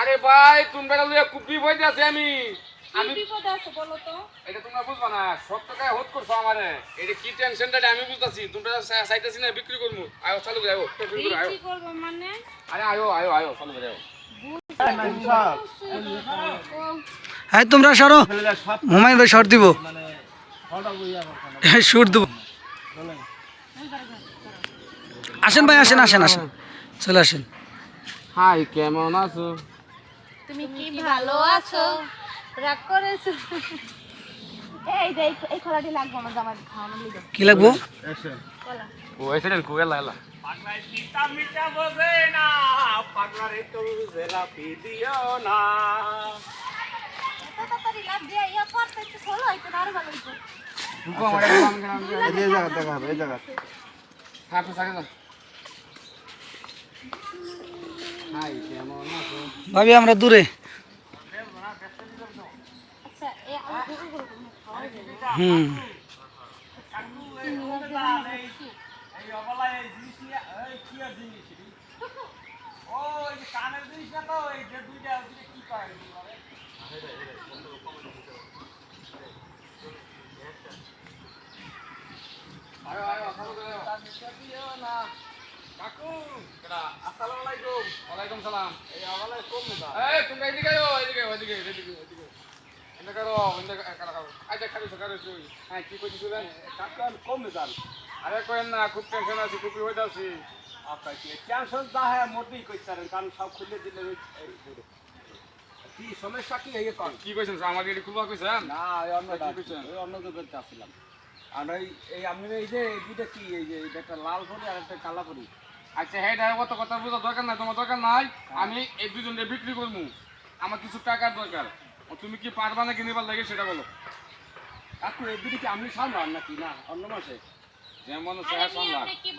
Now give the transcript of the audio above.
আরে ভাই তোমরা লইয়া খুব বিপদে আছে আমি। আমি এটা তোমরা বুঝবা না সব টাকায় হোট করছ আমারে। এটা কি টেনশনটা আমি বুঝতাছি। তোমরা চাইতাছি না বিক্রি করব আয়ো চালু করে আয়ো বিক্রি করে আয়ো। আরে আয়ো আয়ো আয়ো চালু করে আয়ো। হ্যাঁ তোমরা সরো। হুমায়ুন ভাই শর্ট দিব। শুট দেবো। আসেন ভাই আসেন আসেন আসেন। চলে আসেন। হাই কেমন আছো? তুমি কি ভালো আছো? রাগ করেছ? এই যে এই- এই খোলাটি লাগবে আমার জামাই খাওয়ানো লিগে। কি লাগবো? এই জায়গা দেখা এই জায়গা হ্যাঁ তো সাকে হাই কেমন আছো ভাবি আমরা দূরে। আচ্ছা এই আমার গুরু গুরু খাওয়া যায় হুম আয়ো আয়ো চালু করে আয়ো কাকু কেডা আসসালামু আলাইকুম। ওয়ালাইকুম সালাম। এই তুমি এদিকে আয়ো এদিকে এদিকে এদিকে এদিকে এনে করো এনে কারা কারও আইটা খালি সকারে তুই হ্যাঁ কি কইছিস কম জান আরে কইন না খুব টেনশন আছে খুব হইতা আছি। আপনার কি টেনশন হয় মোটেই কারণ সব খুলে দিলে এই কি সমস্যা কি কন কি কইছেন আমার এটি খুলবা কইছেন? না ওই অন্য কি কইছেন? ওই অন্য করতে আসছিলাম আর এই আমি এই যে দুইটা কি? এই যে এটা একটা লাল পরি আর একটা কালা পরি। আচ্ছা হ্যাঁ ড্রাইভার কত কথা বোঝা দরকার নাই, তোমার দরকার নাই, আমি এই দুজনকে বিক্রি করব। আমার কিছু টাকার দরকার। তুমি কি পারবা না কিনিবার লাগে সেটা বলো। কাকু, এই দুটি কি আমি সামলান নাকি? না, অন্য মাসে। যেমন সামলান। আপনি কি